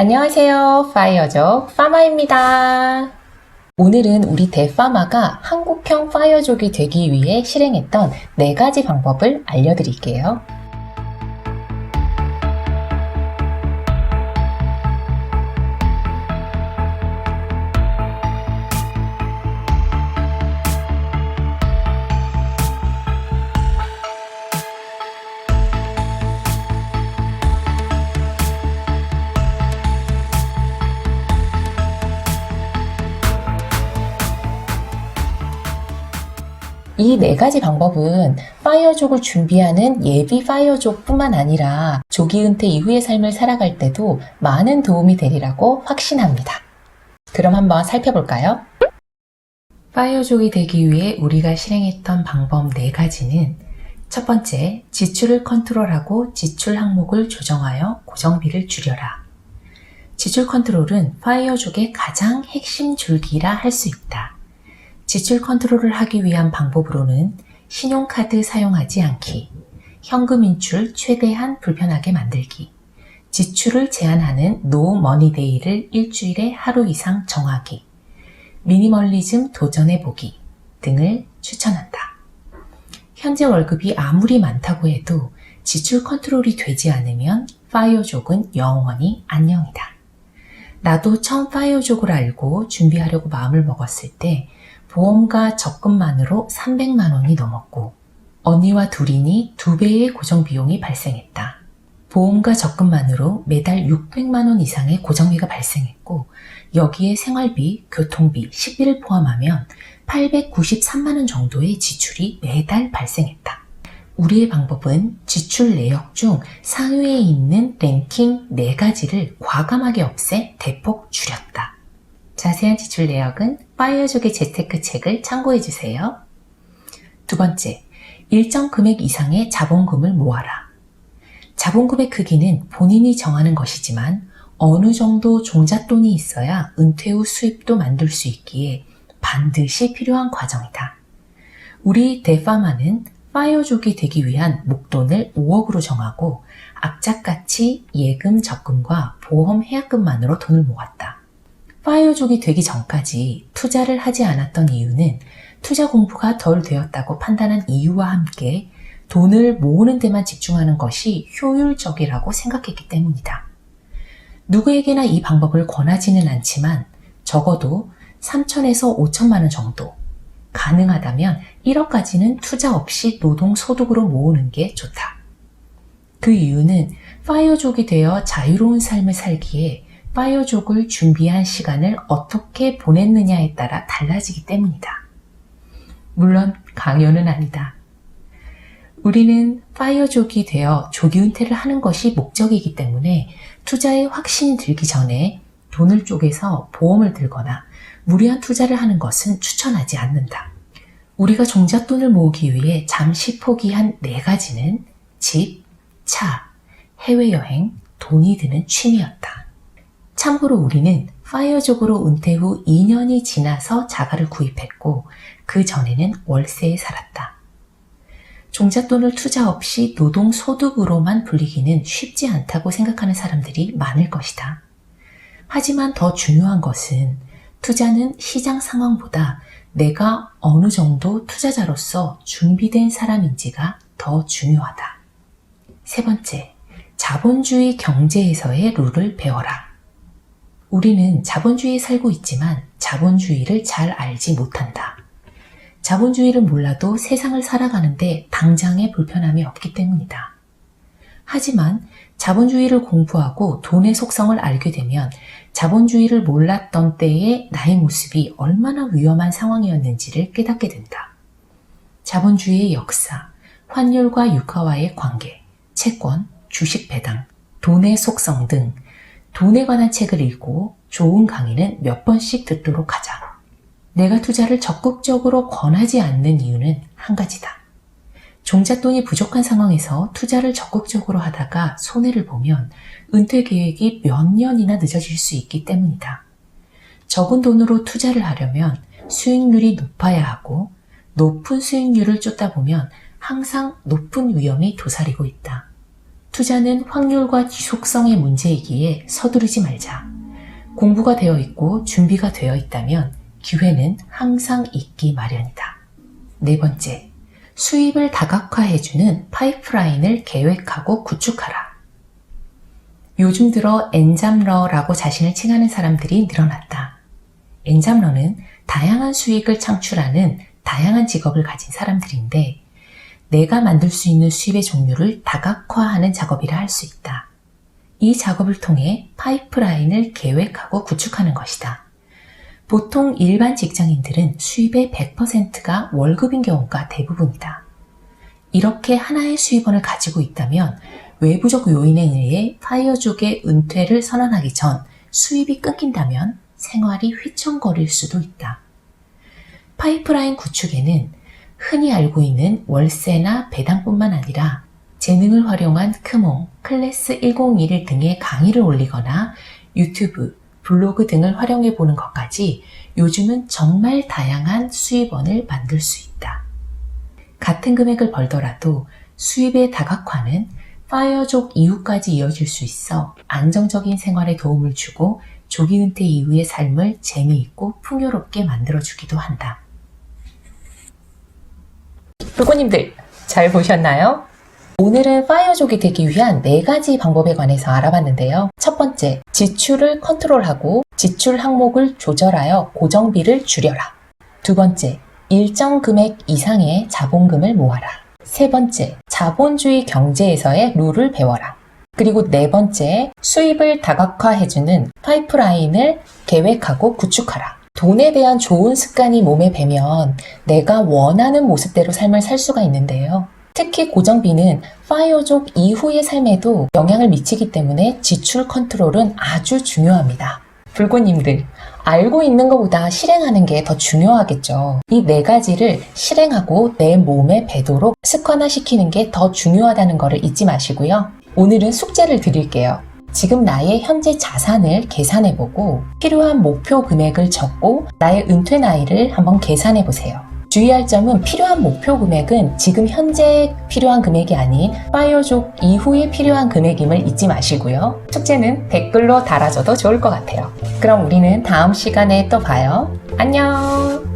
안녕하세요. 파이어족 파마입니다. 오늘은 우리 대파마가 한국형 파이어족이 되기 위해 실행했던 네 가지 방법을 알려드릴게요. 이 네 가지 방법은 파이어족을 준비하는 예비 파이어족뿐만 아니라 조기 은퇴 이후의 삶을 살아갈 때도 많은 도움이 되리라고 확신합니다. 그럼 한번 살펴볼까요? 파이어족이 되기 위해 우리가 실행했던 방법 네 가지는 첫 번째, 지출을 컨트롤하고 지출 항목을 조정하여 고정비를 줄여라. 지출 컨트롤은 파이어족의 가장 핵심 줄기라 할 수 있다. 지출 컨트롤을 하기 위한 방법으로는 신용카드 사용하지 않기, 현금 인출 최대한 불편하게 만들기, 지출을 제한하는 노 머니데이를 일주일에 하루 이상 정하기, 미니멀리즘 도전해 보기 등을 추천한다. 현재 월급이 아무리 많다고 해도 지출 컨트롤이 되지 않으면 파이어족은 영원히 안녕이다. 나도 처음 파이어족을 알고 준비하려고 마음을 먹었을 때 보험과 적금만으로 300만 원이 넘었고 언니와 둘이니 두 배의 고정 비용이 발생했다. 보험과 적금만으로 매달 600만 원 이상의 고정비가 발생했고 여기에 생활비, 교통비, 식비를 포함하면 893만 원 정도의 지출이 매달 발생했다. 우리의 방법은 지출 내역 중 상위에 있는 랭킹 4가지를 과감하게 없애 대폭 줄였다. 자세한 지출 내역은 파이어족의 재테크 책을 참고해 주세요. 두 번째, 일정 금액 이상의 자본금을 모아라. 자본금의 크기는 본인이 정하는 것이지만 어느 정도 종잣돈이 있어야 은퇴 후 수입도 만들 수 있기에 반드시 필요한 과정이다. 우리 대파마는 파이어족이 되기 위한 목돈을 5억으로 정하고 악착같이 예금, 적금과 보험 해약금만으로 돈을 모았다. 파이어족이 되기 전까지 투자를 하지 않았던 이유는 투자 공부가 덜 되었다고 판단한 이유와 함께 돈을 모으는 데만 집중하는 것이 효율적이라고 생각했기 때문이다. 누구에게나 이 방법을 권하지는 않지만 적어도 3천에서 5천만 원 정도, 가능하다면 1억까지는 투자 없이 노동 소득으로 모으는 게 좋다. 그 이유는 파이어족이 되어 자유로운 삶을 살기에 파이어족을 준비한 시간을 어떻게 보냈느냐에 따라 달라지기 때문이다. 물론 강요는 아니다. 우리는 파이어족이 되어 조기 은퇴를 하는 것이 목적이기 때문에 투자에 확신이 들기 전에 돈을 쪼개서 보험을 들거나 무리한 투자를 하는 것은 추천하지 않는다. 우리가 종잣돈을 모으기 위해 잠시 포기한 네 가지는 집, 차, 해외여행, 돈이 드는 취미였다. 참고로 우리는 파이어족으로 은퇴 후 2년이 지나서 자가를 구입했고 그 전에는 월세에 살았다. 종잣돈을 투자 없이 노동 소득으로만 불리기는 쉽지 않다고 생각하는 사람들이 많을 것이다. 하지만 더 중요한 것은 투자는 시장 상황보다 내가 어느 정도 투자자로서 준비된 사람인지가 더 중요하다. 세 번째, 자본주의 경제에서의 룰을 배워라. 우리는 자본주의에 살고 있지만 자본주의를 잘 알지 못한다. 자본주의를 몰라도 세상을 살아가는데 당장의 불편함이 없기 때문이다. 하지만 자본주의를 공부하고 돈의 속성을 알게 되면 자본주의를 몰랐던 때의 나의 모습이 얼마나 위험한 상황이었는지를 깨닫게 된다. 자본주의의 역사, 환율과 유가와의 관계, 채권, 주식 배당, 돈의 속성 등 돈에 관한 책을 읽고 좋은 강의는 몇 번씩 듣도록 하자. 내가 투자를 적극적으로 권하지 않는 이유는 한 가지다. 종잣돈이 부족한 상황에서 투자를 적극적으로 하다가 손해를 보면 은퇴 계획이 몇 년이나 늦어질 수 있기 때문이다. 적은 돈으로 투자를 하려면 수익률이 높아야 하고 높은 수익률을 쫓다 보면 항상 높은 위험이 도사리고 있다. 투자는 확률과 지속성의 문제이기에 서두르지 말자. 공부가 되어 있고 준비가 되어 있다면 기회는 항상 있기 마련이다. 네 번째, 수입을 다각화해주는 파이프라인을 계획하고 구축하라. 요즘 들어 엔잡러라고 자신을 칭하는 사람들이 늘어났다. 엔잡러는 다양한 수익을 창출하는 다양한 직업을 가진 사람들인데 내가 만들 수 있는 수입의 종류를 다각화하는 작업이라 할 수 있다. 이 작업을 통해 파이프라인을 계획하고 구축하는 것이다. 보통 일반 직장인들은 수입의 100%가 월급인 경우가 대부분이다. 이렇게 하나의 수입원을 가지고 있다면 외부적 요인에 의해 파이어족의 은퇴를 선언하기 전 수입이 끊긴다면 생활이 휘청거릴 수도 있다. 파이프라인 구축에는 흔히 알고 있는 월세나 배당뿐만 아니라 재능을 활용한 크몽, 클래스 101 등의 강의를 올리거나 유튜브, 블로그 등을 활용해 보는 것까지 요즘은 정말 다양한 수입원을 만들 수 있다. 같은 금액을 벌더라도 수입의 다각화는 파이어족 이후까지 이어질 수 있어 안정적인 생활에 도움을 주고 조기 은퇴 이후의 삶을 재미있고 풍요롭게 만들어주기도 한다. 불고님들 잘 보셨나요? 오늘은 파이어족이 되기 위한 네 가지 방법에 관해서 알아봤는데요. 첫 번째, 지출을 컨트롤하고 지출 항목을 조절하여 고정비를 줄여라. 두 번째, 일정 금액 이상의 자본금을 모아라. 세 번째, 자본주의 경제에서의 룰을 배워라. 그리고 네 번째, 수입을 다각화해주는 파이프라인을 계획하고 구축하라. 돈에 대한 좋은 습관이 몸에 배면 내가 원하는 모습대로 삶을 살 수가 있는데요. 특히 고정비는 파이어족 이후의 삶에도 영향을 미치기 때문에 지출 컨트롤은 아주 중요합니다. 불고님들, 알고 있는 것보다 실행하는 게 더 중요하겠죠. 이 네 가지를 실행하고 내 몸에 배도록 습관화시키는 게 더 중요하다는 것을 잊지 마시고요. 오늘은 숙제를 드릴게요. 지금 나의 현재 자산을 계산해보고 필요한 목표 금액을 적고 나의 은퇴 나이를 한번 계산해보세요. 주의할 점은 필요한 목표 금액은 지금 현재 필요한 금액이 아닌 파이어족 이후에 필요한 금액임을 잊지 마시고요. 숙제는 댓글로 달아줘도 좋을 것 같아요. 그럼 우리는 다음 시간에 또 봐요. 안녕!